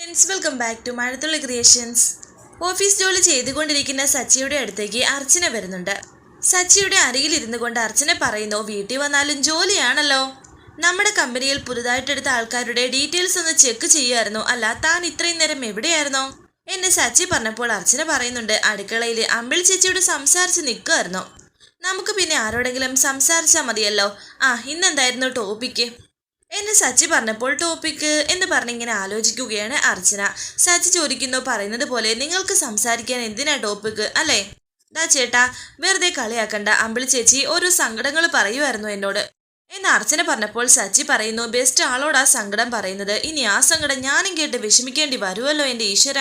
Friends welcome back to Mazhathulli creations office ജോലി ചെയ്തുകൊണ്ടിരിക്കുന്ന സച്ചിയുടെ അടുത്തേക്ക് അർച്ചന വരുന്നുണ്ട്. സച്ചിയുടെ അരികിലിരുന്നു കൊണ്ട് അർച്ചന പറയുന്നു വീട്ടിൽ വന്നാലും ജോലിയാണല്ലോ. നമ്മുടെ കമ്പനിയിൽ പുതുതായിട്ടെടുത്ത ആൾക്കാരുടെ ഡീറ്റെയിൽസ് ഒന്ന് ചെക്ക് ചെയ്യുമായിരുന്നു. അല്ല താൻ ഇത്രയും നേരം എവിടെയായിരുന്നോ? എന്നെ സച്ചി പറഞ്ഞപ്പോൾ അർച്ചന പറയുന്നുണ്ട് അടുക്കളയിൽ അമ്പിളി ചേച്ചിയോട് സംസാരിച്ച് നിൽക്കുമായിരുന്നു. നമുക്ക് പിന്നെ ആരോടെങ്കിലും സംസാരിച്ചാൽ മതിയല്ലോ. ആ ഇന്നെന്തായിരുന്നു ടോപ്പിക്ക് എന്നെ സച്ചി പറഞ്ഞപ്പോൾ ടോപ്പിക്ക് എന്ന് പറഞ്ഞിങ്ങനെ ആലോചിക്കുകയാണ് അർച്ചന. സച്ചി ചോദിക്കുന്നു പറയുന്നത് പോലെ നിങ്ങൾക്ക് സംസാരിക്കാൻ എന്തിനാ ടോപ്പിക്ക് അല്ലേ? ദാ ചേട്ടാ വെറുതെ കളിയാക്കണ്ട. അമ്പിളി ചേച്ചി ഓരോ സങ്കടങ്ങൾ പറയുമായിരുന്നു എന്നോട്. എന്ന് അർച്ചന പറഞ്ഞപ്പോൾ സച്ചി പറയുന്നു ബെസ്റ്റ് ആളോടാ സങ്കടം പറയുന്നത്. ഇനി ആ സങ്കടം ഞാനും കേട്ട് വിഷമിക്കേണ്ടി വരുമല്ലോ എന്റെ ഈശ്വര.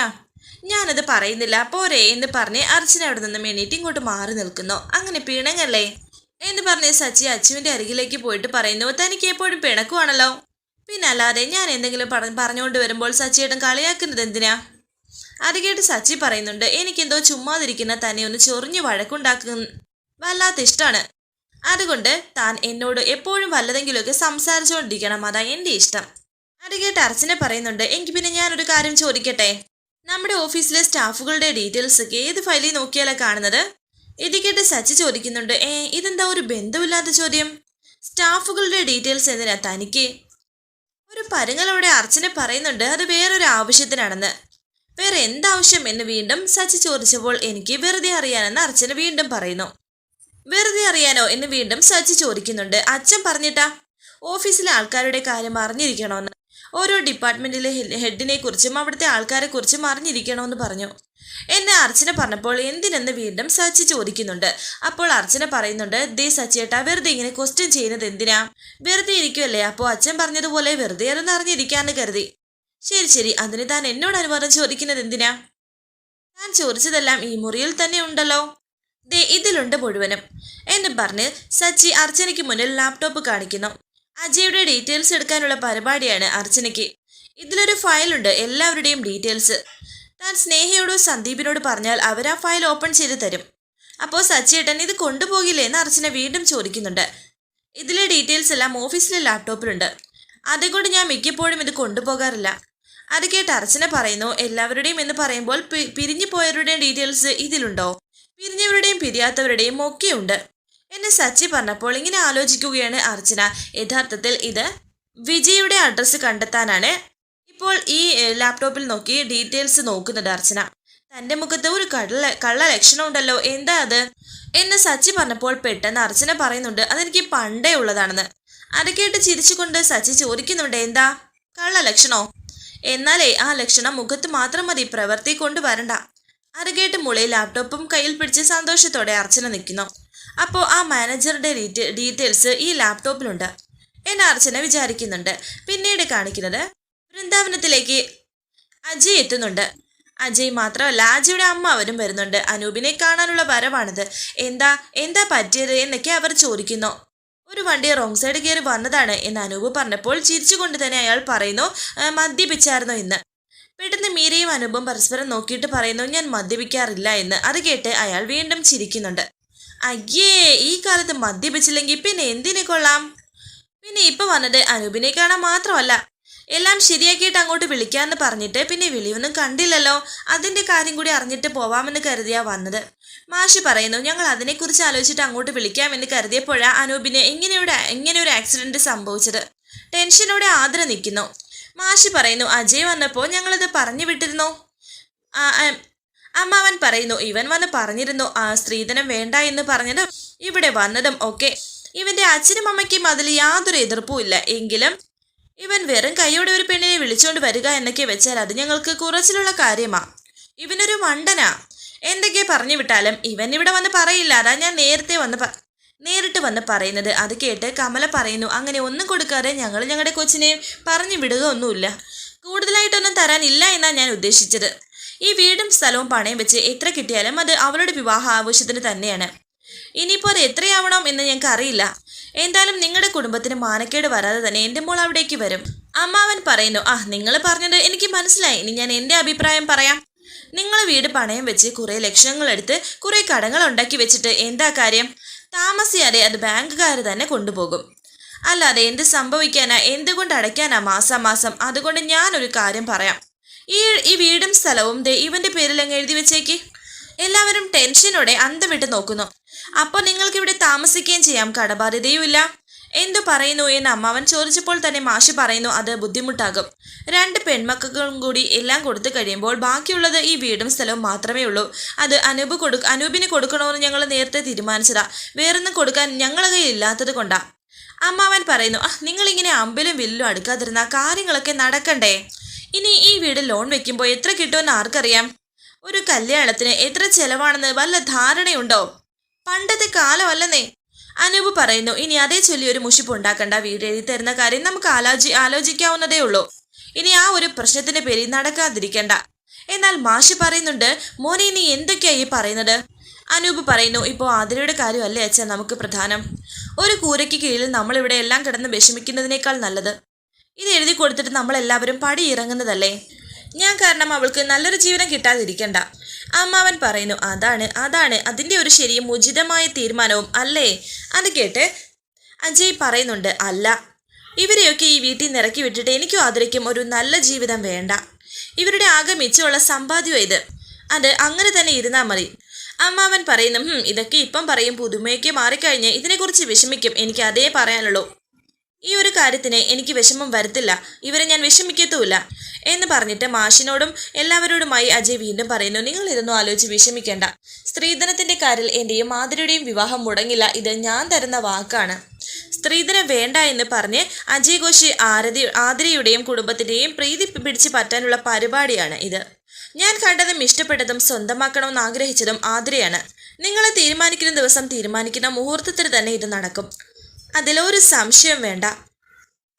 ഞാനത് പറയുന്നില്ല. പോരെ എന്ന് പറഞ്ഞ് അർച്ചന അവിടെ നിന്നും എണീറ്റ് ഇങ്ങോട്ട് മാറി നിൽക്കുന്നു. അങ്ങനെ പിണങ്ങല്ലേ? എന്ന് പറഞ്ഞ് സച്ചി അച്ചുവിന്റെ അരികിലേക്ക് പോയിട്ട് പറയുന്നു തനിക്ക് എപ്പോഴും പിണക്കുവാണല്ലോ. പിന്നെ അല്ലാതെ ഞാൻ എന്തെങ്കിലും പറ പറഞ്ഞുകൊണ്ട് വരുമ്പോൾ സച്ചിയേട്ടൻ കളിയാക്കുന്നത് എന്തിനാ? അത് കേട്ട് സച്ചി പറയുന്നുണ്ട് എനിക്കെന്തോ ചുമ്മാതിരിക്കുന്ന തന്നെ ഒന്ന് ചൊറിഞ്ഞ് വഴക്കുണ്ടാക്കു വല്ലാത്ത ഇഷ്ടമാണ് അതുകൊണ്ട് താൻ എന്നോട് എപ്പോഴും വല്ലതെങ്കിലുമൊക്കെ സംസാരിച്ചുകൊണ്ടിരിക്കണം അതാ എന്റെ ഇഷ്ടം. അത് കേട്ട് അർച്ചന പറയുന്നുണ്ട് എങ്കിൽ പിന്നെ ഞാനൊരു കാര്യം ചോദിക്കട്ടെ? നമ്മുടെ ഓഫീസിലെ സ്റ്റാഫുകളുടെ ഡീറ്റെയിൽസ് ഒക്കെ ഏത് ഫയലിൽ നോക്കിയാലാണ് കാണുന്നത്? ഇത് കേട്ട് സച്ചി ചോദിക്കുന്നുണ്ട്. ഏ ഇതെന്താ ഒരു ബന്ധമില്ലാത്ത ചോദ്യം? സ്റ്റാഫുകളുടെ ഡീറ്റെയിൽസ് എന്തിനാ തനിക്ക്? ഒരു പരുങ്ങലോടെ അർച്ചന പറയുന്നുണ്ട് അത് വേറൊരു ആവശ്യത്തിനാണെന്ന്. വേറെ എന്താവശ്യം എന്ന് വീണ്ടും സച്ചി ചോദിച്ചപ്പോൾ എനിക്ക് വെറുതെ അറിയാനെന്ന് അർച്ചന വീണ്ടും പറയുന്നു. വെറുതെ അറിയാനോ എന്ന് വീണ്ടും സച്ചി ചോദിക്കുന്നുണ്ട്. അച്ഛൻ പറഞ്ഞിട്ടാ? ഓഫീസിലെ ആൾക്കാരുടെ കാര്യം അറിഞ്ഞിരിക്കണമെന്ന് ഓരോ ഡിപ്പാർട്ട്മെന്റിലെ ഹെഡിനെ കുറിച്ചും അവിടുത്തെ ആൾക്കാരെ കുറിച്ചും അറിഞ്ഞിരിക്കണമെന്ന് പറഞ്ഞു. എന്നെ അർച്ചന പറഞ്ഞപ്പോൾ എന്തിനെന്ന് വീണ്ടും സച്ചി ചോദിക്കുന്നുണ്ട്. അപ്പോൾ അർച്ചന പറയുന്നുണ്ട് ദേ സച്ചിയേട്ടാ വെറുതെ ഇങ്ങനെ ക്വസ്റ്റ്യൻ ചെയ്യുന്നത് എന്തിനാ? വെറുതെ ഇരിക്കുമല്ലേ അപ്പോൾ അച്ഛൻ പറഞ്ഞതുപോലെ വെറുതെ ഒന്ന് അറിഞ്ഞിരിക്കാന്ന് കരുതി. ശരി ശരി. അതിന് താൻ എന്നോട് അനുവാദം ചോദിക്കുന്നത് എന്തിനാ? താൻ ചോദിച്ചതെല്ലാം ഈ മുറിയിൽ തന്നെ ഉണ്ടല്ലോ. ദേ ഇതിലുണ്ട് മുഴുവനും. എന്ന് പറഞ്ഞ് സച്ചി അർച്ചനയ്ക്ക് മുന്നിൽ ലാപ്ടോപ്പ് കാണിക്കുന്നു. അജയുടെ ഡീറ്റെയിൽസ് എടുക്കാനുള്ള പരിപാടിയാണ് അർച്ചനയ്ക്ക്. ഇതിലൊരു ഫയലുണ്ട് എല്ലാവരുടെയും ഡീറ്റെയിൽസ് താൻ സ്നേഹയോടോ സന്ദീപിനോട് പറഞ്ഞാൽ അവർ ആ ഫയൽ ഓപ്പൺ ചെയ്ത് തരും. അപ്പോൾ സച്ചിയേട്ടൻ ഇത് കൊണ്ടുപോകില്ലേ എന്ന് അർച്ചന വീണ്ടും ചോദിക്കുന്നുണ്ട്. ഇതിലെ ഡീറ്റെയിൽസ് എല്ലാം ഓഫീസിലെ ലാപ്ടോപ്പിലുണ്ട് അതുകൊണ്ട് ഞാൻ മിക്കപ്പോഴും ഇത് കൊണ്ടുപോകാറില്ല. അത് കേട്ട് അർച്ചന പറയുന്നു എല്ലാവരുടെയും എന്ന് പറയുമ്പോൾ പിരിഞ്ഞു പോയവരുടെയും ഡീറ്റെയിൽസ് ഇതിലുണ്ടോ? പിരിഞ്ഞവരുടെയും പിരിയാത്തവരുടെയും ഒക്കെയുണ്ട്. എന്നെ സച്ചി പറഞ്ഞപ്പോൾ ഇങ്ങനെ ആലോചിക്കുകയാണ് അർച്ചന. യഥാർത്ഥത്തിൽ ഇത് വിജയുടെ അഡ്രസ്സ് കണ്ടെത്താനാണ് ഇപ്പോൾ ഈ ലാപ്ടോപ്പിൽ നോക്കി ഡീറ്റെയിൽസ് നോക്കുന്നുണ്ട് അർച്ചന. തന്റെ മുഖത്ത് ഒരു കള്ള കള്ള ലക്ഷണം ഉണ്ടല്ലോ. എന്താ അത്? എന്ന് സച്ചി പറഞ്ഞപ്പോൾ പെട്ടെന്ന് അർച്ചന പറയുന്നുണ്ട് അതെനിക്ക് പണ്ടേ ഉള്ളതാണെന്ന്. അരക്കേട്ട് ചിരിച്ചുകൊണ്ട് സച്ചി ചോദിക്കുന്നുണ്ട് എന്താ? കള്ള ലക്ഷണോ? എന്നാലേ ആ ലക്ഷണം മുഖത്ത് മാത്രം മതി പ്രവൃത്തി കൊണ്ട് വരണ്ട. അരകേട്ട് മുളയിൽ മുളി ലാപ്ടോപ്പും കയ്യിൽ പിടിച്ച് സന്തോഷത്തോടെ അർച്ചന നിൽക്കുന്നു. അപ്പോൾ ആ മാനേജറുടെ ഡീറ്റെയിൽസ് ഈ ലാപ്ടോപ്പിലുണ്ട് എന്ന് അർച്ചന വിചാരിക്കുന്നുണ്ട്. പിന്നീട് കാണിക്കുന്നത് വൃന്ദാവനത്തിലേക്ക് അജയ് എത്തുന്നുണ്ട്. അജയ് മാത്രമല്ല അജയുടെ അമ്മ അവരും വരുന്നുണ്ട്. അനൂപിനെ കാണാനുള്ള വരവാണിത്. എന്താ എന്താ പറ്റിയത് എന്നൊക്കെ അവർ ചോദിക്കുന്നു. ഒരു വണ്ടി റോങ് സൈഡ് കയറി വന്നതാണ് എന്ന് അനൂപ് പറഞ്ഞപ്പോൾ ചിരിച്ചുകൊണ്ട് തന്നെ അയാൾ പറയുന്നു മദ്യപിച്ചായിരുന്നു ഇന്ന് പെട്ടെന്ന് മീരയും അനൂപും പരസ്പരം നോക്കിയിട്ട് പറയുന്നു ഞാൻ മദ്യപിക്കാറില്ല എന്ന്. അത് കേട്ട് അയാൾ വീണ്ടും ചിരിക്കുന്നുണ്ട്. അയ്യേ ഈ കാലത്ത് മദ്യപിച്ചില്ലെങ്കിൽ പിന്നെ എന്തിനെ കൊള്ളാം? പിന്നെ ഇപ്പൊ വന്നത് അനൂപിനെ കാണാൻ മാത്രമല്ല എല്ലാം ശരിയാക്കിയിട്ട് അങ്ങോട്ട് വിളിക്കാമെന്ന് പറഞ്ഞിട്ട് പിന്നെ വിളിയൊന്നും കണ്ടില്ലല്ലോ. അതിന്റെ കാര്യം കൂടി അറിഞ്ഞിട്ട് പോവാമെന്ന് കരുതിയാ വന്നത്. മാഷി പറയുന്നു ഞങ്ങൾ അതിനെക്കുറിച്ച് ആലോചിച്ചിട്ട് അങ്ങോട്ട് വിളിക്കാമെന്ന് കരുതിയപ്പോഴാ അനൂപിന് ഇങ്ങനെയുടെ ഇങ്ങനെ ഒരു ആക്സിഡന്റ് സംഭവിച്ചത്. ടെൻഷനോടെ ആദര നിൽക്കുന്നു. മാഷി പറയുന്നു അജയ് വന്നപ്പോൾ ഞങ്ങളത് പറഞ്ഞു വിട്ടിരുന്നു? അമ്മാവൻ പറയുന്നു ഇവൻ വന്ന് പറഞ്ഞിരുന്നു ആ സ്ത്രീധനം വേണ്ട എന്ന് പറഞ്ഞതും ഇവിടെ വന്നതും ഒക്കെ. ഇവന്റെ അച്ഛനും അമ്മയ്ക്കും അതിൽ യാതൊരു എതിർപ്പും ഇല്ല. എങ്കിലും ഇവൻ വെറും കൈയോടെ ഒരു പെണ്ണിനെ വിളിച്ചുകൊണ്ട് വരിക എന്നൊക്കെ വെച്ചാൽ അത് ഞങ്ങൾക്ക് കുറച്ചിലുള്ള കാര്യമാ. ഇവനൊരു മണ്ടനാ. എന്തൊക്കെ പറഞ്ഞു വിട്ടാലും ഇവൻ ഇവിടെ വന്ന് പറയില്ല. അതാ ഞാൻ നേരത്തെ വന്ന് നേരിട്ട് വന്ന് പറയുന്നത്. അത് കേട്ട് കമല പറയുന്നു അങ്ങനെ ഒന്നും കൊടുക്കാതെ ഞങ്ങൾ ഞങ്ങളുടെ കൊച്ചിനെ പറഞ്ഞു വിടുക ഒന്നുമില്ല. കൂടുതലായിട്ടൊന്നും തരാനില്ല എന്നാണ് ഞാൻ ഉദ്ദേശിച്ചത്. ഈ വീടും സ്ഥലവും പണയം വെച്ച് എത്ര കിട്ടിയാലും അത് അവളുടെ വിവാഹ ആവശ്യത്തിന് തന്നെയാണ്. ഇനിയിപ്പോൾ അത് എത്രയാവണം എന്ന് ഞങ്ങൾക്ക് അറിയില്ല. എന്തായാലും നിങ്ങളുടെ കുടുംബത്തിന് മാനക്കേട് വരാതെ തന്നെ എന്റെ മോൾ അവിടേക്ക് വരും. അമ്മാവൻ പറയുന്നു ആ നിങ്ങൾ പറഞ്ഞത് എനിക്ക് മനസ്സിലായി. ഇനി ഞാൻ എന്റെ അഭിപ്രായം പറയാം. നിങ്ങൾ വീട് പണയം വെച്ച് കുറേ ലക്ഷങ്ങൾ എടുത്ത് കുറേ കടങ്ങൾ ഉണ്ടാക്കി വെച്ചിട്ട് എന്താ കാര്യം? താമസിയാതെ അത് ബാങ്കുകാർ തന്നെ കൊണ്ടുപോകും. അല്ലാതെ എന്ത് സംഭവിക്കാനാ എന്തുകൊണ്ട് അടയ്ക്കാനാ മാസം മാസം? അതുകൊണ്ട് ഞാനൊരു കാര്യം പറയാം. ഈ ഈ വീടും സ്ഥലവും ദേ ഇവന്റെ പേരിൽ അങ്ങ് എഴുതി വെച്ചേക്ക്. എല്ലാവരും ടെൻഷനോടെ അന്തം വിട്ട് നോക്കുന്നു. അപ്പോൾ നിങ്ങൾക്ക് ഇവിടെ താമസിക്കുകയും ചെയ്യാം കടബാധ്യതയുമില്ല എന്തു പറയുന്നു എന്ന് അമ്മാവൻ ചോദിച്ചപ്പോൾ തന്നെ മാഷി പറയുന്നു അത് ബുദ്ധിമുട്ടാകും. രണ്ട് പെൺമക്കളും കൂടി എല്ലാം കൊടുത്തു കഴിയുമ്പോൾ ബാക്കിയുള്ളത് ഈ വീടും സ്ഥലവും മാത്രമേ ഉള്ളൂ. അത് അനൂപ് കൊടു അനൂപിന് കൊടുക്കണമെന്ന് ഞങ്ങൾ നേരത്തെ തീരുമാനിച്ചതാ. വേറൊന്നും കൊടുക്കാൻ ഞങ്ങളുടെ കയ്യിൽ ഇല്ലാത്തത് കൊണ്ടാ. അമ്മാവൻ പറയുന്നു ആ നിങ്ങളിങ്ങനെ അമ്പലും വില്ലും അടുക്കാതിരുന്ന കാര്യങ്ങളൊക്കെ നടക്കണ്ടേ? ഇനി ഈ വീട് ലോൺ വെക്കുമ്പോൾ എത്ര കിട്ടുമെന്ന് ആർക്കറിയാം? ഒരു കല്യാണത്തിന് എത്ര ചെലവാണെന്ന് വല്ല ധാരണയുണ്ടോ? പണ്ടത്തെ കാലമല്ലെന്നേ. അനൂപ് പറയുന്നു ഇനി അതേ ചൊല്ലി ഒരു മുഷിപ്പ് ഉണ്ടാക്കണ്ട. വീട് എഴുതി തരുന്ന കാര്യം നമുക്ക് ആലോചി ആലോചിക്കാവുന്നതേ ഉള്ളൂ. ഇനി ആ ഒരു പ്രശ്നത്തിന്റെ പേരിൽ നടക്കാതിരിക്കണ്ട. എന്നാൽ മാഷി പറയുന്നുണ്ട് മോനെ നീ എന്തൊക്കെയാ ഈ പറയുന്നത്? അനൂപ് പറയുന്നു ഇപ്പോൾ ആതിരയുടെ കാര്യമല്ലേ അച്ഛൻ നമുക്ക് പ്രധാനം. ഒരു കൂരയ്ക്ക് കീഴിൽ നമ്മളിവിടെ എല്ലാം കിടന്ന് വിഷമിക്കുന്നതിനേക്കാൾ നല്ലത്. ഇത് എഴുതി കൊടുത്തിട്ട് നമ്മളെല്ലാവരും പടി ഇറങ്ങുന്നതല്ലേ ഞാൻ കാരണം അവൾക്ക് നല്ലൊരു ജീവനം കിട്ടാതിരിക്കണ്ട. അമ്മാവൻ പറയുന്നു അതാണ് അതാണ്. അതിന്റെ ഒരു ശരിയും ഉചിതമായ തീരുമാനവും അല്ലേ? അത് കേട്ട് അജയ് പറയുന്നുണ്ട് അല്ല. ഇവരെയൊക്കെ ഈ വീട്ടിൽ നിന്ന് ഇറക്കി വിട്ടിട്ട് എനിക്കും ആദരിക്കും ഒരു നല്ല ജീവിതം വേണ്ട. ഇവരുടെ ആകെ മിച്ചമുള്ള സമ്പാദ്യം ഇത്. അത് അങ്ങനെ തന്നെ ഇരുന്നാൽ മതി. അമ്മാവൻ പറയുന്നു "ഹും, ഇതൊക്കെ ഇപ്പം പറയും. പുതുമയൊക്കെ മാറിക്കഴിഞ്ഞ് ഇതിനെക്കുറിച്ച് വിഷമിക്കും. എനിക്ക് അതേ പറയാനുള്ളൂ. ഈ ഒരു കാര്യത്തിന് എനിക്ക് വിഷമം വരത്തില്ല. ഇവരെ ഞാൻ വിഷമിക്കത്തുമില്ല. എന്ന് പറഞ്ഞിട്ട് മാഷിനോടും എല്ലാവരോടുമായി അജയ് വീണ്ടും പറയുന്നു നിങ്ങൾ ഇതൊന്നും ആലോചിച്ച് വിഷമിക്കേണ്ട. സ്ത്രീധനത്തിന്റെ കാര്യത്തിൽ എന്റെയും മാതിരിയുടെയും വിവാഹം മുടങ്ങില്ല. ഇത് ഞാൻ തരുന്ന വാക്കാണ്. സ്ത്രീധനം വേണ്ട എന്ന് പറഞ്ഞ് അജയ് ഘോഷ് ആരതി ആതിരയുടെയും കുടുംബത്തിന്റെയും പ്രീതി പിടിച്ചു പറ്റാനുള്ള പരിപാടിയാണ് ഇത്. ഞാൻ കണ്ടതും ഇഷ്ടപ്പെട്ടതും സ്വന്തമാക്കണമെന്ന് ആഗ്രഹിച്ചതും ആതിരയാണ്. നിങ്ങളെ തീരുമാനിക്കുന്ന ദിവസം തീരുമാനിക്കുന്ന മുഹൂർത്തത്തിൽ തന്നെ ഇത് നടക്കും. അതിലൊരു സംശയം വേണ്ട.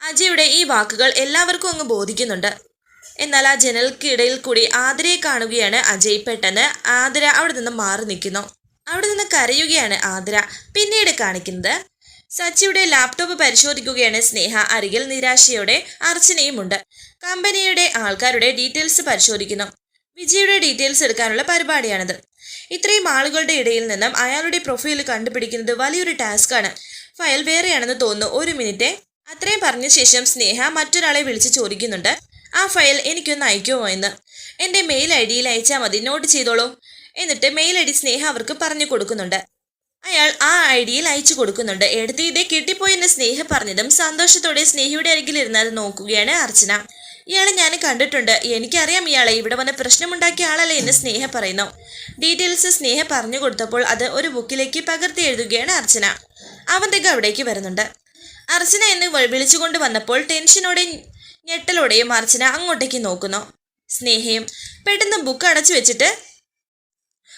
അജയുടെ ഈ വാക്കുകൾ എല്ലാവർക്കും അങ്ങ് ബോധിക്കുന്നുണ്ട്. എന്നാൽ ആ ജനൽക്കിടയിൽ കൂടി ആതിരയെ കാണുകയാണ് അജയ്. പെട്ടെന്ന് ആതിര അവിടെ നിന്ന് മാറി നിൽക്കുന്നു. അവിടെ നിന്ന് കരയുകയാണ് ആതിര. പിന്നീട് കാണിക്കുന്നത് സച്ചിയുടെ ലാപ്ടോപ്പ് പരിശോധിക്കുകയാണ് സ്നേഹ. അരികിൽ നിരാശയോടെ അർച്ചനയുമുണ്ട്. കമ്പനിയുടെ ആൾക്കാരുടെ ഡീറ്റെയിൽസ് പരിശോധിക്കുന്നു. വിജയുടെ ഡീറ്റെയിൽസ് എടുക്കാനുള്ള പരിപാടിയാണിത്. ഇത്രയും ആളുകളുടെ ഇടയിൽ നിന്നും അയാളുടെ പ്രൊഫൈൽ കണ്ടുപിടിക്കുന്നത് വലിയൊരു ടാസ്ക്കാണ്. ഫയൽ വേറെയാണെന്ന് തോന്നുന്നു. ഒരു മിനിറ്റ്. അത്രയും പറഞ്ഞ ശേഷം സ്നേഹ മറ്റൊരാളെ വിളിച്ച് ചോദിക്കുന്നുണ്ട്. ആ ഫയൽ എനിക്കൊന്ന് അയക്കുമോ എന്ന് എന്റെ മെയിൽ ഐ ഡിയിൽ അയച്ചാൽ മതി. നോട്ട് ചെയ്തോളൂ. എന്നിട്ട് മെയിൽ ഐ ഡി സ്നേഹ അവർക്ക് പറഞ്ഞു കൊടുക്കുന്നുണ്ട്. അയാൾ ആ ഐ ഡിയിൽ അയച്ചു കൊടുക്കുന്നുണ്ട്. എടുത്ത് ഇതേ കിട്ടിപ്പോയെന്ന് സ്നേഹ പറഞ്ഞതും സന്തോഷത്തോടെ സ്നേഹയുടെ അരികിലിരുന്ന് അത് നോക്കുകയാണ് അർച്ചന. ഇയാളെ ഞാൻ കണ്ടിട്ടുണ്ട്. എനിക്കറിയാം ഇയാളെ. ഇവിടെ വന്ന് പ്രശ്നമുണ്ടാക്കിയ ആളല്ലേ എന്ന് സ്നേഹ പറയുന്നു. ഡീറ്റെയിൽസ് സ്നേഹ പറഞ്ഞു കൊടുത്തപ്പോൾ അത് ഒരു ബുക്കിലേക്ക് പകർത്തി എഴുതുകയാണ് അർച്ചന. അവന്തിക അവിടേക്ക് വരുന്നുണ്ട്. അർച്ചന എന്ന് വിളിച്ചുകൊണ്ട് വന്നപ്പോൾ ടെൻഷനോടെയും ഞെട്ടലോടെയും അർച്ചന അങ്ങോട്ടേക്ക് നോക്കുന്നു. സ്നേഹയും പെട്ടെന്ന് ബുക്ക് അടച്ചു വെച്ചിട്ട്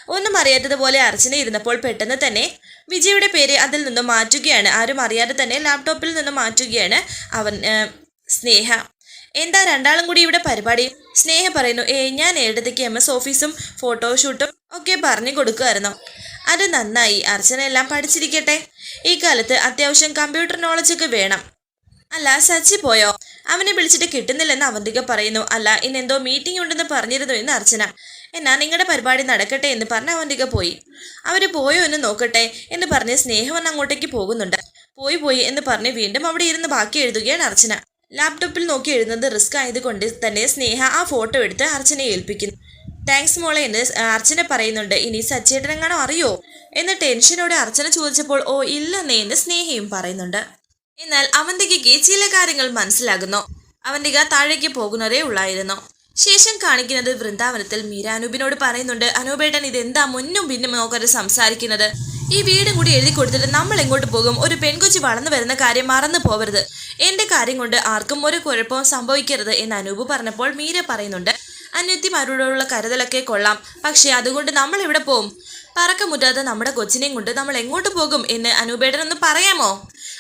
ഒന്നും അറിയാത്തതുപോലെ അർച്ചന ഇരുന്നപ്പോൾ പെട്ടെന്ന് തന്നെ വിജയുടെ പേര് അതിൽ നിന്നും മാറ്റുകയാണ്. ആരും അറിയാതെ തന്നെ ലാപ്ടോപ്പിൽ നിന്നും മാറ്റുകയാണ് അവൻ സ്നേഹ. എന്താ രണ്ടാളും കൂടി ഇവിടെ പരിപാടി? സ്നേഹ പറയുന്നു ഏ ഞാൻ ഏടത്തേക്ക് എം എസ് ഓഫീസും ഫോട്ടോഷൂട്ടും ഒക്കെ പറഞ്ഞു കൊടുക്കുമായിരുന്നു അത് നന്നായി. അർച്ചന എല്ലാം പഠിച്ചിരിക്കട്ടെ. ഈ കാലത്ത് അത്യാവശ്യം കമ്പ്യൂട്ടർ നോളജ് ഒക്കെ വേണം. അല്ല സച്ചി പോയോ? അവനെ വിളിച്ചിട്ട് കിട്ടുന്നില്ലെന്ന് അവന്തിക പറയുന്നു. അല്ല ഇന്ന് എന്തോ മീറ്റിംഗ് ഉണ്ടെന്ന് പറഞ്ഞിരുന്നു എന്ന് അർച്ചന. എന്നാ നിങ്ങളുടെ പരിപാടി നടക്കട്ടെ എന്ന് പറഞ്ഞ് അവന്തിക പോയി. അവർ പോയോ എന്ന് നോക്കട്ടെ എന്ന് പറഞ്ഞ് സ്നേഹം അങ്ങോട്ടേക്ക് പോകുന്നുണ്ട്. പോയി പോയി എന്ന് പറഞ്ഞ് വീണ്ടും അവിടെ ഇരുന്ന് ബാക്കി എഴുതുകയാണ് അർച്ചന. ലാപ്ടോപ്പിൽ നോക്കി എഴുതുന്നത് റിസ്ക് ആയതുകൊണ്ട് തന്നെ സ്നേഹ ആ ഫോട്ടോ എടുത്ത് അർച്ചനയെ ഏൽപ്പിക്കുന്നു. താങ്ക്സ് മോളെ എന്ന് അർച്ചന പറയുന്നുണ്ട്. ഇനി സച്ചേട്ടനെങ്ങാണോ അറിയോ? എന്ന് ടെൻഷനോടെ അർച്ചന ചോദിച്ചപ്പോൾ ഓ ഇല്ലെന്നേ എന്ന് സ്നേഹയും പറയുന്നുണ്ട്. എന്നാൽ അവന്തികയ്ക്ക് ചില കാര്യങ്ങൾ മനസ്സിലാകുന്നു. അവന്തിക താഴേക്ക് പോകുന്നതേ ഉള്ളായിരുന്നു. ശേഷം കാണിക്കുന്നത് വൃന്ദാവനത്തിൽ മീര അനൂപിനോട് പറയുന്നുണ്ട് അനൂപേട്ടൻ ഇതെന്താ മുന്നും പിന്നും നോക്കാതെ സംസാരിക്കുന്നത്? ഈ വീടും കൂടി എഴുതി കൊടുത്തിട്ട് നമ്മൾ എങ്ങോട്ട് പോകും? ഒരു പെൺകൊച്ചി വളർന്നു വരുന്ന കാര്യം മറന്നു പോവരുത്. എന്റെ കാര്യം കൊണ്ട് ആർക്കും ഒരു കുഴപ്പവും സംഭവിക്കരുത് എന്ന് അനൂപ് പറഞ്ഞപ്പോൾ മീര പറയുന്നുണ്ട്. അന്യത്തിമാരോടുള്ള കരുതലൊക്കെ കൊള്ളാം. പക്ഷേ അതുകൊണ്ട് നമ്മൾ എവിടെ പോവും. പറക്കമുറ്റാത്ത നമ്മുടെ കൊച്ചിനെയും കൊണ്ട് നമ്മൾ എങ്ങോട്ട് പോകും എന്ന് അനൂപേട്ടൻ ഒന്ന് പറയാമോ?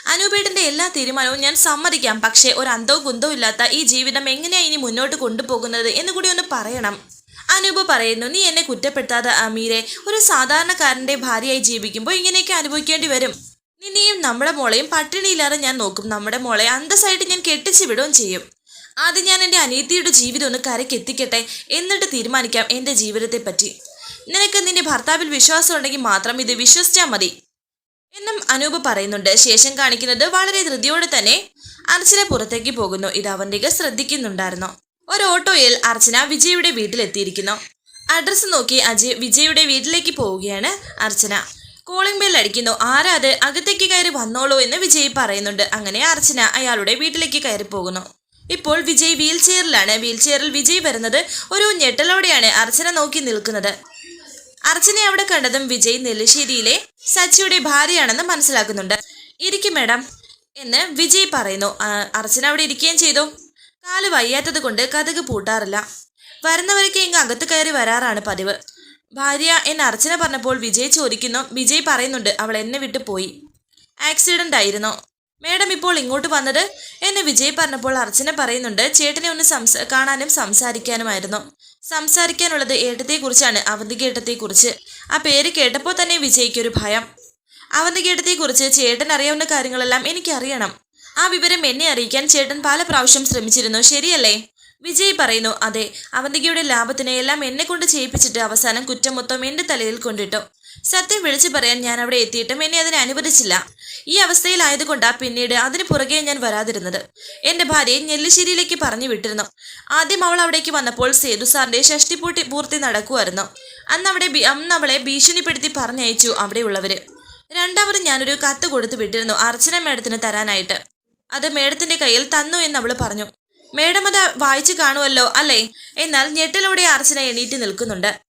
അനൂപേട്ടന്റെ എല്ലാ തീരുമാനവും ഞാൻ സമ്മതിക്കാം. പക്ഷേ ഒരു അന്തവും കുന്തവും ഇല്ലാത്ത ഈ ജീവിതം എങ്ങനെയാണ് ഇനി മുന്നോട്ട് കൊണ്ടുപോകുന്നത് എന്ന് കൂടി ഒന്ന് പറയണം. അനൂപ് പറയുന്നു നീ എന്നെ കുറ്റപ്പെടുത്താതെ അമീരെ ഒരു സാധാരണക്കാരന്റെ ഭാര്യയായി ജീവിക്കുമ്പോൾ ഇങ്ങനെയൊക്കെ അനുഭവിക്കേണ്ടി വരും. നിന്നെയും നമ്മുടെ മോളെയും പട്ടിണിയില്ലാതെ ഞാൻ നോക്കും. നമ്മുടെ മോളെ അന്തസ്സായിട്ട് ഞാൻ കെട്ടിച്ചു വിടുകയും ചെയ്യും. ആദ്യം ഞാൻ എന്റെ അനിയത്തിയുടെ ജീവിതം ഒന്ന് കരയ്ക്ക് എത്തിക്കട്ടെ എന്നിട്ട് തീരുമാനിക്കാം എന്റെ ജീവിതത്തെ പറ്റി നിനക്ക് നിന്റെ ഭർത്താവിൽ വിശ്വാസം ഉണ്ടെങ്കിൽ മാത്രം ഇത് വിശ്വസിച്ചാൽ മതി. എന്നും അനൂപ് പറയുന്നുണ്ട്. ശേഷം കാണിക്കുന്നത് വളരെ ധൃതിയോടെ തന്നെ അർച്ചന പുറത്തേക്ക് പോകുന്നു. ഇത് അവന്റെ ശ്രദ്ധിക്കുന്നുണ്ടായിരുന്നു. ഒരു ഓട്ടോയിൽ അർച്ചന വിജയുടെ വീട്ടിലെത്തിയിരിക്കുന്നു. അഡ്രസ്സ് നോക്കി അജയ് വിജയുടെ വീട്ടിലേക്ക് പോവുകയാണ് അർച്ചന. കോളിംഗ് ബെൽ അടിക്കുന്നു. ആരാ അത് അകത്തേക്ക് കയറി വന്നോളൂ എന്ന് വിജയ് പറയുന്നുണ്ട്. അങ്ങനെ അർച്ചന അയാളുടെ വീട്ടിലേക്ക് കയറി പോകുന്നു ഇപ്പോൾ വിജയ് വീൽ ചെയറിലാണ് വീൽ ചെയറിൽ വിജയ് വരുന്നത് ഒരു ഞെട്ടലോടെയാണ് അർച്ചന നോക്കി നിൽക്കുന്നത്. അർച്ചനെ അവിടെ കണ്ടതും വിജയ് നെല്ലിശ്ശേരിയിലെ സച്ചിയുടെ ഭാര്യയാണെന്ന് മനസ്സിലാക്കുന്നുണ്ട്. ഇരിക്കും മേഡം എന്ന് വിജയ് പറയുന്നു. അർച്ചന അവിടെ ഇരിക്കുകയും ചെയ്തു. കാൽ വയ്യാത്തത് കൊണ്ട് കഥക് പൂട്ടാറില്ല. വരുന്നവരൊക്കെ ഇങ്ങ് അകത്ത് കയറി വരാറാണ് പതിവ്. ഭാര്യ എന്ന് അർച്ചന പറഞ്ഞപ്പോൾ വിജയ് ചോദിക്കുന്നു. വിജയ് പറയുന്നുണ്ട് അവൾ എന്നെ വിട്ടു പോയി. ആക്സിഡന്റ് ആയിരുന്നു. മേഡം ഇപ്പോൾ ഇങ്ങോട്ട് വന്നത് എന്ന് വിജയ് പറഞ്ഞപ്പോൾ അർച്ചന പറയുന്നുണ്ട് ചേട്ടനെ ഒന്ന് സംസ കാണാനും സംസാരിക്കാനുമായിരുന്നു. സംസാരിക്കാനുള്ളത് ഏട്ടത്തെക്കുറിച്ചാണ് അവന്തികേട്ടത്തെക്കുറിച്ച്. ആ പേര് കേട്ടപ്പോൾ തന്നെ വിജയ്ക്കൊരു ഭയം. അവന്തികേട്ടത്തെക്കുറിച്ച് ചേട്ടൻ അറിയാവുന്ന കാര്യങ്ങളെല്ലാം എനിക്കറിയണം. ആ വിവരം എന്നെ അറിയിക്കാൻ ചേട്ടൻ പല പ്രാവശ്യം ശ്രമിച്ചിരുന്നു ശരിയല്ലേ? വിജയ് പറയുന്നു അതെ അവന്തികയുടെ ലാഭത്തിനെ എല്ലാം എന്നെ കൊണ്ട് ചെയ്യിപ്പിച്ചിട്ട് അവസാനം കുറ്റം മൊത്തം എന്റെ തലയിൽ കൊണ്ടിട്ടു. സത്യം വിളിച്ചു പറയാൻ ഞാൻ അവിടെ എത്തിയിട്ടും എന്നെ അതിനെ അനുവദിച്ചില്ല. ഈ അവസ്ഥയിലായതുകൊണ്ടാ പിന്നീട് അതിന് പുറകെ ഞാൻ വരാതിരുന്നത്. എന്റെ ഭാര്യയെ നെല്ലിശ്ശേരിയിലേക്ക് പറഞ്ഞു വിട്ടിരുന്നു. ആദ്യം അവൾ അവിടേക്ക് വന്നപ്പോൾ സേതു സാറിന്റെ ഷഷ്ടിപൂട്ടി പൂർത്തി നടക്കുമായിരുന്നു അന്ന് അവിടെ അന്ന് അവളെ ഭീഷണിപ്പെടുത്തി പറഞ്ഞയച്ചു അവിടെയുള്ളവര്. രണ്ടാമത് ഞാനൊരു കത്ത് കൊടുത്തു വിട്ടിരുന്നു അർച്ചന മേഡത്തിന് തരാനായിട്ട്. അത് മേഡത്തിന്റെ കയ്യിൽ തന്നു എന്ന് അവൾ പറഞ്ഞു. മേഡം അത് വായിച്ചു കാണുമല്ലോ അല്ലേ? എന്നാൽ ഞെട്ടലോടെ അർച്ചന എണീറ്റ് നിൽക്കുന്നുണ്ട്.